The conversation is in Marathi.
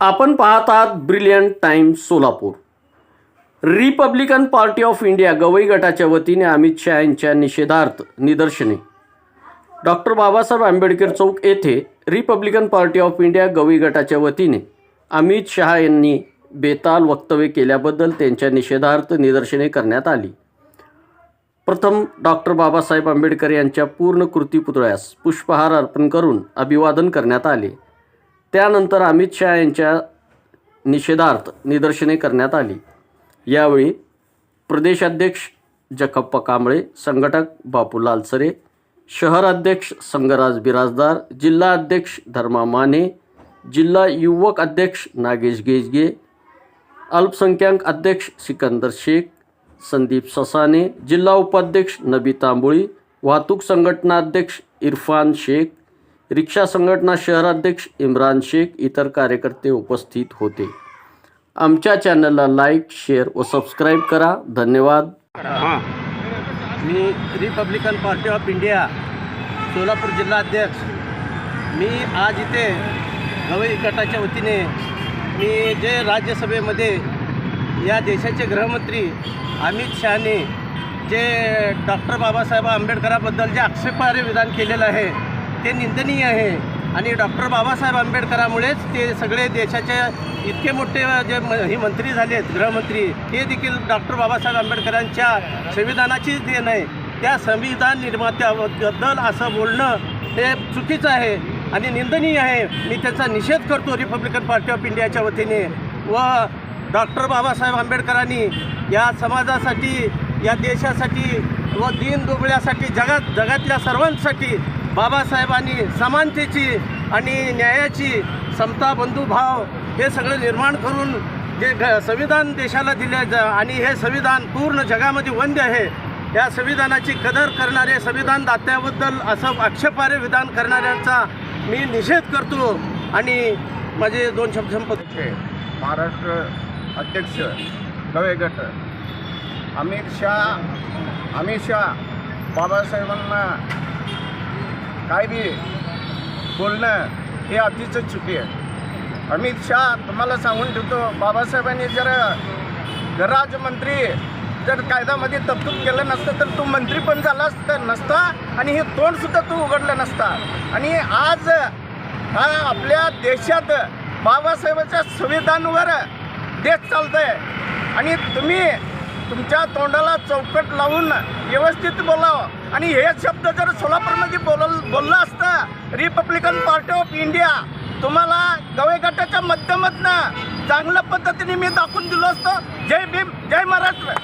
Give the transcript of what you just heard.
आपण पाहत आहात Brilliant Times Solapur. Republican Party of India Gavai गटाच्या वतीने अमित शहा यांच्या निषेधार्थ निदर्शने. डॉक्टर बाबासाहेब आंबेडकर चौक येथे Republican Party of India Gavai गटाच्या वतीने अमित शहा यांनी बेताल वक्तव्य केल्याबद्दल त्यांच्या निषेधार्थ निदर्शने करण्यात आली. प्रथम डॉक्टर बाबासाहेब आंबेडकर यांच्या पूर्ण कृती पुतळ्यास पुष्पहार अर्पण करून अभिवादन करण्यात आले. त्यानंतर अमित शहा यांच्या निषेधार्थ निदर्शने करण्यात आली. यावेळी प्रदेशाध्यक्ष जखप्पा कांबळे संघटक बापू लालसरे शहर अध्यक्ष संगराज बिराजदार जिल्हा अध्यक्ष धर्मा माने जिल्हा युवक अध्यक्ष नागेश गेजगे अल्पसंख्याक अध्यक्ष सिकंदर शेख संदीप ससाने जिल्हा उपाध्यक्ष नबी तांबोळी वाहतूक संघटना अध्यक्ष इरफान शेख रिक्षा संघटना शहराध्यक्ष इम्रान शेख इतर कार्यकर्ते उपस्थित होते. आमच्या चॅनलला लाईक शेअर व सबस्क्राईब करा. धन्यवाद. हां. मी Republican Party of India Solapur जिल्हा अध्यक्ष. मी आज इथे गवई गटाच्या वतीने मी जे राज्यसभेमध्ये या देशाचे गृहमंत्री अमित शहाने जे डॉक्टर बाबासाहेब आंबेडकराबद्दल जे आक्षेपार्ह विधान केलेलं आहे ते निंदनीय आहे. आणि डॉक्टर बाबासाहेब आंबेडकरामुळेच ते सगळे देशाचे इतके मोठे जे म हे मंत्री झालेत गृहमंत्री हे देखील डॉक्टर बाबासाहेब आंबेडकरांच्या संविधानाचीच देण आहे. त्या संविधान निर्मात्याबद्दल असं बोलणं हे चुकीचं आहे आणि निंदनीय आहे. मी त्याचा निषेध करतो रिपब्लिकन पार्टी ऑफ इंडियाच्या वतीने व डॉक्टर बाबासाहेब आंबेडकरांनी या समाजासाठी या देशासाठी व दीन दुबळ्यासाठी जगात जगातल्या सर्वांसाठी बाबासाहेबांनी समानतेची आणि न्यायाची समता बंधुभाव हे सगळं निर्माण करून जे ग संविधान देशाला दिले ज आणि हे संविधान पूर्ण जगामध्ये वंद्य आहे या संविधानाची कदर करणारे संविधान दात्याबद्दल असं आक्षेपार्ह विधान करणाऱ्यांचा मी निषेध करतो आणि माझे दोन शब्द संपत महाराष्ट्र अध्यक्ष गवे गट अमित शहा अमित शहा बाबासाहेबांना काय बी बोलणं हे अतिच चुकी आहे. अमित शहा तुम्हाला सांगून ठेवतो बाबासाहेबांनी जर गृहराज्यमंत्री जर कायद्यामध्ये तरतूद केलं नसतं तर तू मंत्री पण झाला असता नसता आणि हे तोंडसुद्धा तू उघडलं नसता. आणि आज हा आपल्या देशात बाबासाहेबांच्या संविधानवर देश चालतंय. आणि तुम्ही तुमच्या तोंडाला चौकट लावून व्यवस्थित बोलावं. आणि हे शब्द जर सोलापूरमध्ये बोल बोललं असतं रिपब्लिकन पार्टी ऑफ इंडिया तुम्हाला गवे गटाच्या माध्यमातून चांगल्या पद्धतीने मी दाखवून दिलो असतो. जय भीम जय महाराष्ट्र.